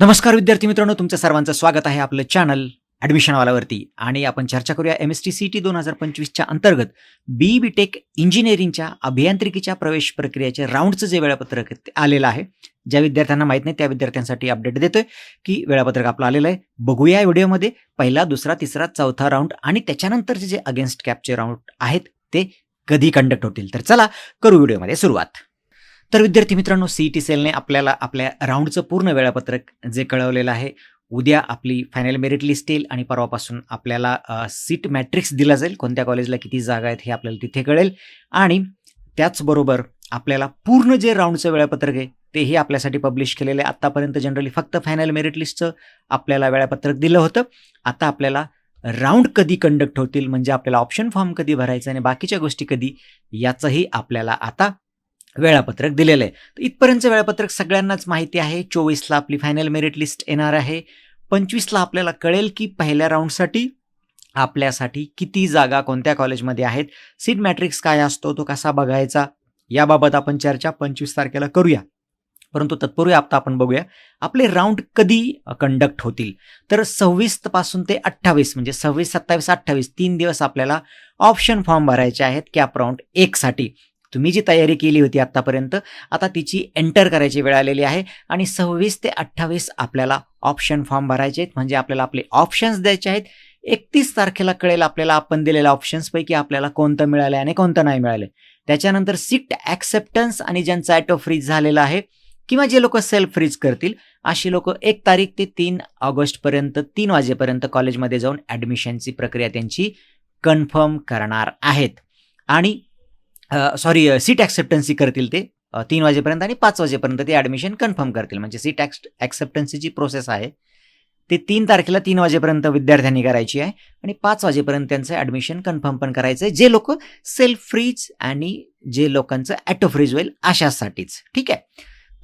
नमस्कार विद्यार्थी मित्रांनो तुमचं सर्वांचं स्वागत आहे आपलं चॅनल ॲडमिशनवालावरती आणि आपण चर्चा करूया M S T C T दोन हजार पंचवीसच्या अंतर्गत बी बी टेक इंजिनिअरिंगच्या अभियांत्रिकीच्या प्रवेश प्रक्रियेचे राऊंडचं जे वेळापत्रक ते आलेलं आहे ज्या विद्यार्थ्यांना माहीत नाही त्या विद्यार्थ्यांसाठी अपडेट देतोय की वेळापत्रक आपलं आलेलं आहे. बघूया व्हिडिओमध्ये पहिला दुसरा तिसरा चौथा राऊंड आणि त्याच्यानंतरचे जे अगेन्स्ट कॅपचे राऊंड आहेत ते कधी कंडक्ट होतील. तर चला करू व्हिडिओमध्ये सुरुवात. तर विद्यार्थी मित्रांनो सी टी सेलने आपल्याला आपल्या राऊंडचं पूर्ण वेळापत्रक जे कळवलेलं आहे उद्या आपली फायनल मेरिट लिस्ट येईल आणि परवापासून आपल्याला सीट मॅट्रिक्स दिला जाईल. कोणत्या कॉलेजला किती जागा आहेत हे आपल्याला तिथे कळेल. आणि त्याचबरोबर आपल्याला पूर्ण जे राऊंडचं वेळापत्रक आहे तेही आपल्यासाठी पब्लिश केलेलं आहे. आत्तापर्यंत जनरली फक्त फायनल मेरिट लिस्टचं आपल्याला वेळापत्रक दिलं होतं. आता आपल्याला राऊंड कधी कंडक्ट होतील म्हणजे आपल्याला ऑप्शन फॉर्म कधी भरायचं आणि बाकीच्या गोष्टी कधी याचंही आपल्याला आता वेळापत्रक दिलेलं आहे. तर इथपर्यंतचं वेळापत्रक सगळ्यांनाच माहिती आहे. चोवीसला आपली फायनल मेरिट लिस्ट येणार आहे. पंचवीसला आपल्याला कळेल की पहिल्या राऊंडसाठी आपल्यासाठी किती जागा कोणत्या कॉलेजमध्ये आहेत. सीट मॅट्रिक्स काय असतो तो कसा बघायचा याबाबत आपण चर्चा पंचवीस तारखेला करूया. परंतु तत्पूर्वी आता आपण बघूया आपले राऊंड कधी कंडक्ट होतील. तर सव्वीसपासून ते अठ्ठावीस म्हणजे सव्वीस सत्तावीस अठ्ठावीस तीन दिवस आपल्याला ऑप्शन फॉर्म भरायचे आहेत कॅप राऊंड एकसाठी तुम्ही जी तयारी केली होती आत्तापर्यंत आता तिची एंटर करायची वेळ आलेली आहे आणि सव्वीस ते अठ्ठावीस आपल्याला ऑप्शन फॉर्म भरायचे आहेत. म्हणजे आपल्याला आपले ऑप्शन्स द्यायचे आहेत. एकतीस तारखेला कळेल आपल्याला आपण दिलेल्या ऑप्शन्सपैकी आपल्याला कोणतं मिळालं आणि कोणतं नाही मिळालं. त्याच्यानंतर सीट ॲक्सेप्टन्स आणि ज्यांचा ॲटो फ्रीज झालेला आहे किंवा जे लोक सेल्फ फ्रीज करतील अशी लोक एक तारीख ते तीन ऑगस्टपर्यंत तीन वाजेपर्यंत कॉलेजमध्ये जाऊन ॲडमिशनची प्रक्रिया त्यांची कन्फर्म करणार आहेत. आणि सॉरी सीट ॲक्सेप्टन्सी करतील ते. तीन वाजेपर्यंत आणि पाच वाजेपर्यंत ते ॲडमिशन कन्फर्म करतील. म्हणजे सीट ॲक्स ॲक्सेप्टन्सीची प्रोसेस आहे. ते तीन तारखेला तीन वाजेपर्यंत विद्यार्थ्यांनी करायची आहे आणि पाच वाजेपर्यंत त्यांचं ॲडमिशन कन्फर्म पण करायचं आहे. जे लोक सेल्फ फ्रीज आणि जे लोकांचं ॲटो फ्रीज होईल अशासाठीच. ठीक आहे?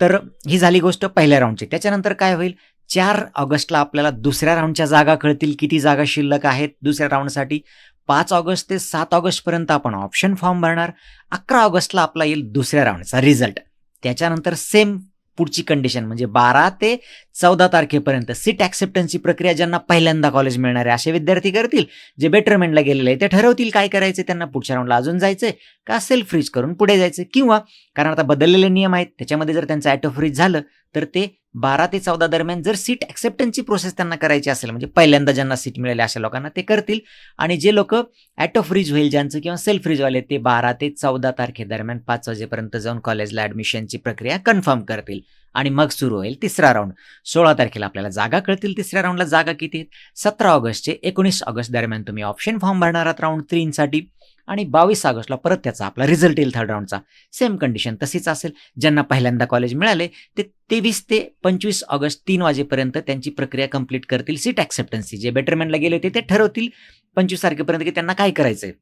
तर ही झाली गोष्ट पहिल्या राऊंडची त्याच्यानंतर काय होईल? चार ऑगस्टला आपल्याला दुसऱ्या राऊंडच्या जागा कळतील. किती जागा शिल्लक आहेत दुसऱ्या राऊंडसाठी पाच ऑगस्ट ते सात ऑगस्टपर्यंत आपण ऑप्शन फॉर्म भरणार. अकरा ऑगस्टला आपला येईल दुसऱ्या राऊंडचा रिझल्ट त्याच्यानंतर सेम पुढची कंडिशन म्हणजे बारा ते चौदा तारखेपर्यंत सीट ॲक्सेप्टन्सची प्रक्रिया ज्यांना पहिल्यांदा कॉलेज मिळणार आहे असे विद्यार्थी करतील जे बेटरमेंटला गेलेले आहे ते ठरवतील काय करायचे त्यांना पुढच्या राऊंडला अजून जायचंय का सेल्फ फ्रीज करून पुढे जायचं किंवा कारण आता बदललेले नियम आहेत त्याच्यामध्ये जर त्यांचं ॲटो फ्रीज झालं तर ते बारा ते चौदा दरम्यान जर सीट ॲक्सेप्टन्सची प्रोसेस त्यांना करायची असेल म्हणजे पहिल्यांदा ज्यांना सीट मिळेल अशा लोकांना ते करतील. आणि जे लोक ॲटो फ्रीज होईल ज्यांचं किंवा सेल्फ फ्रीजवाले ते बारा ते चौदा तारखेदरम्यान पाच वाजेपर्यंत जाऊन कॉलेजला ॲडमिशनची प्रक्रिया कन्फर्म करतील. आणि मग सुरू होईल तिसरा राऊंड सोळा तारखेला आपल्याला जागा कळतील तिसऱ्या राऊंडला जागा किती आहेत? सतरा ऑगस्टचे एकोणीस ऑगस्ट दरम्यान तुम्ही ऑप्शन फॉर्म भरणार आहात राऊंड तीनसाठी आणि बावीस ऑगस्टला परत त्याचा आपला रिझल्ट येईल थर्ड राऊंडचा सेम कंडिशन तशीच असेल. ज्यांना पहिल्यांदा कॉलेज मिळाले ते तेवीस ते पंचवीस ऑगस्ट तीन वाजेपर्यंत त्यांची प्रक्रिया कंप्लीट करतील. सीट ॲक्सेप्टन्सी जे बेटरमेंटला गेले होते ते ठरवतील. पंचवीस तारखेपर्यंत की त्यांना काय करायचंय?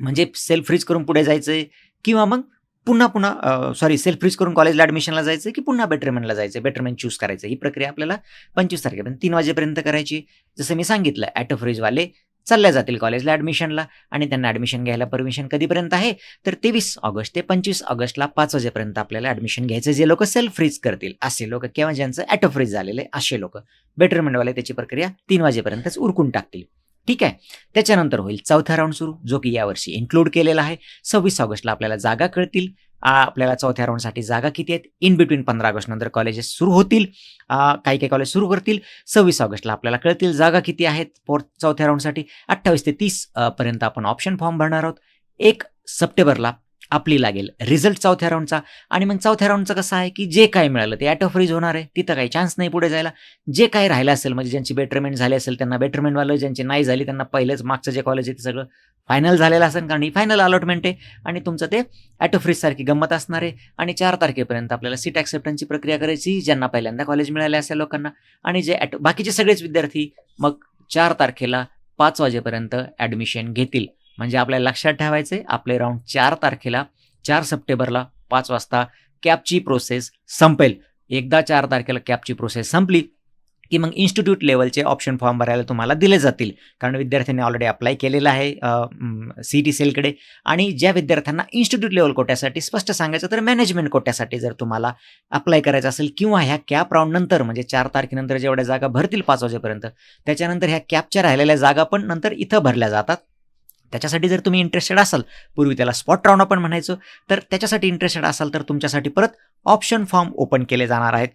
म्हणजे सेल्फ फ्रीज करून पुढे जायचंय किंवा मग पुन्हा पुन्हा सॉरी सेल्फ फ्रीज करून कॉलेजला ॲडमिशनला जायचं की पुन्हा बेटरमेंटला जायचं बेटरमेंट चूज करायचं ही प्रक्रिया आपल्याला पंचवीस तारखेपर्यंत तीन वाजेपर्यंत करायची जसं मी सांगितलं ॲटो फ्रीजवाले चालल्या जातील कॉलेजला ॲडमिशनला आणि त्यांना ॲडमिशन घ्यायला परमिशन कधीपर्यंत आहे? तर तेवीस ऑगस्ट ते पंचवीस ऑगस्टला पाच वाजेपर्यंत आपल्याला ॲडमिशन घ्यायचं जे लोक सेल्फ फ्रीज करतील. असे लोक किंवा ज्यांचं ॲटो फ्रीज झालेले असे लोक. बेटरमेंटवाले त्याची प्रक्रिया तीन वाजेपर्यंतच उरकून टाकतील. ठीक आहे? त्याच्यानंतर होईल चौथा राऊंड सुरू जो की यावर्षी इन्क्लूड केलेला आहे. सव्वीस ऑगस्टला आपल्याला जागा कळतील. आपल्याला चौथ्या राऊंडसाठी जागा किती आहेत? इन बिटवीन पंधरा ऑगस्ट नंतर कॉलेजेस सुरू होतील. काही काही कॉलेज सुरू करतील. सव्वीस ऑगस्टला आपल्याला कळतील जागा किती आहेत फोर्थ चौथ्या राऊंडसाठी अठ्ठावीस ते तीस पर्यंत आपण ऑप्शन फॉर्म भरणार आहोत. एक सप्टेंबरला आपली लागेल. रिझल्ट चौथ्या राऊंडचा आणि मग चौथ्या राऊंडचं कसं आहे की जे काय मिळालं ते ॲटो फ्रीज होणार आहे. तिथं काही चान्स नाही पुढे जायला. जे काही राहिलं असेल म्हणजे ज्यांची बेटरमेंट झाली असेल त्यांना बेटरमेंटवालं ज्यांची नाही झाली त्यांना पहिलेच मागचं जे कॉलेज आहे ते सगळं फायनल झालेलं असेल कारण ही फायनल अलॉटमेंट आहे. आणि तुमचं ते ॲटो फ्रीजसारखी गंमत असणार आहे. आणि चार तारखेपर्यंत आपल्याला सीट ॲक्सेप्टन्सची प्रक्रिया करायची ज्यांना पहिल्यांदा कॉलेज मिळाले असेल लोकांना. आणि जे ॲटो बाकीचे सगळेच विद्यार्थी मग चार तारखेला पाच वाजेपर्यंत ॲडमिशन घेतील. म्हणजे आपल्याला लक्षात ठेवायचं आहे आपले राऊंड चार तारखेला चार सप्टेंबरला पाच वाजता कॅपची प्रोसेस संपेल. एकदा चार तारखेला कॅपची प्रोसेस संपली की मग इन्स्टिट्यूट लेवलचे ऑप्शन फॉर्म भरायला तुम्हाला दिले जातील. कारण विद्यार्थ्यांनी ऑलरेडी अप्लाय केलेलं आहे सी टी सेलकडे आणि ज्या विद्यार्थ्यांना इन्स्टिट्यूट लेवल कोट्यासाठी स्पष्ट सांगायचं तर मॅनेजमेंट कोट्यासाठी जर तुम्हाला अप्लाय करायचं असेल किंवा ह्या कॅप राऊंड नंतर म्हणजे चार तारखेनंतर जेवढ्या जागा भरतील पाच वाजेपर्यंत त्याच्यानंतर ह्या कॅपच्या राहिलेल्या जागा पण नंतर इथं भरल्या जातात. त्याच्यासाठी जर तुम्ही इंटरेस्टेड असाल पूर्वी त्याला स्पॉट राऊंड आपण म्हणायचो तर त्याच्यासाठी इंटरेस्टेड असाल तर तुमच्यासाठी परत ऑप्शन फॉर्म ओपन केले जाणार आहेत.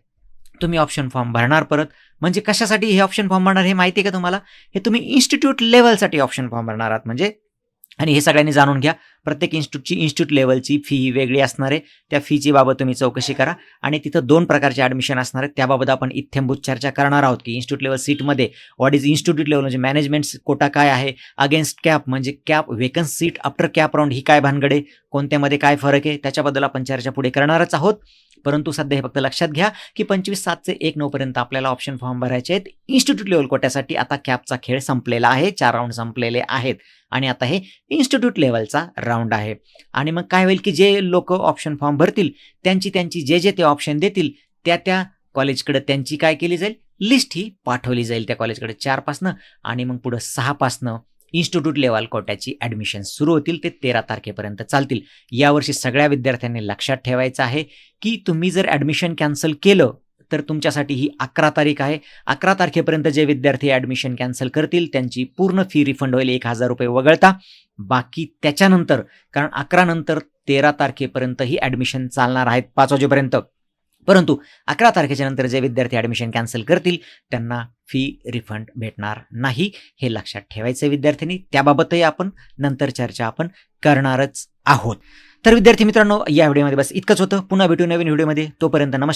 तुम्ही ऑप्शन फॉर्म भरणार परत. म्हणजे कशासाठी हे ऑप्शन फॉर्म भरणार हे माहिती आहे का तुम्हाला? हे तुम्ही इन्स्टिट्यूट लेवलसाठी ऑप्शन फॉर्म भरणार आहात. म्हणजे आणि हे सगळ्यांनी जाणून घ्या. प्रत्येक इन्स्टिट्यूटची इन्स्टिट्यूट लेवलची फी वेगळी असणार आहे. त्या फीची बाबत तुम्ही चौकशी करा. आणि तिथं दोन प्रकारचे ॲडमिशन असणार आहेत. त्याबाबत आपण इथेंभूत चर्चा करणार आहोत की इन्स्टिट्यूट लेवल सीटमध्ये व्हॉट इज इन्स्टिट्यूट लेवल म्हणजे मॅनेजमेंट कोटा काय आहे? अगेन्स्ट कॅप म्हणजे CAP vacancy seat after CAP round ही काय भानगडे कोणत्यामध्ये काय फरक आहे? त्याच्याबद्दल आपण चर्चा पुढे करणारच आहोत. परंतु सध्या हे फक्त लक्षात घ्या की पंचवीस सातचे एक नऊपर्यंत आपल्याला ऑप्शन फॉर्म भरायचे आहेत. इन्स्टिट्यूट लेवल कोट्यासाठी आता कॅपचा खेळ संपलेला आहे. चार राऊंड संपलेले आहेत. आणि आता हे इन्स्टिट्यूट लेवलचा राऊंड आहे. आणि मग काय होईल की जे लोक ऑप्शन फॉर्म भरतील त्यांची त्यांची जे जे ते ऑप्शन देतील त्या त्या कॉलेजकडे त्यांची काय केली जाईल? लिस्ट ही पाठवली जाईल त्या कॉलेजकडे चारपासनं आणि मग पुढं सहापासनं इन्स्टिट्यूट लेवल कोट्याची ॲडमिशन सुरू होतील ते तेरा तारखेपर्यंत चालतील. यावर्षी सगळ्या विद्यार्थ्यांनी लक्षात ठेवायचं आहे की तुम्ही जर ॲडमिशन कॅन्सल केलं तर तुमच्यासाठी ही अकरा तारीख आहे. अकरा तारखेपर्यंत जे विद्यार्थी ॲडमिशन कॅन्सल करतील त्यांची पूर्ण फी रिफंड होईल एक हजार रुपये वगळता. बाकी त्याच्यानंतर कारण अकरा नंतर तेरा तारखेपर्यंत ही ॲडमिशन चालणार आहेत पाच वाजेपर्यंत. परंतु अकरा तारखेच्या नंतर जे विद्यार्थी ॲडमिशन कॅन्सल करतील त्यांना फी रिफंड भेटणार नाही हे लक्षात ठेवायचं विद्यार्थ्यांनी त्याबाबतही आपण नंतर चर्चा आपण करणारच आहोत. तर विद्यार्थी मित्रांनो या व्हिडिओमध्ये बस इतकंच होतं. पुन्हा भेटू नवीन व्हिडिओमध्ये. तोपर्यंत नमस्कार.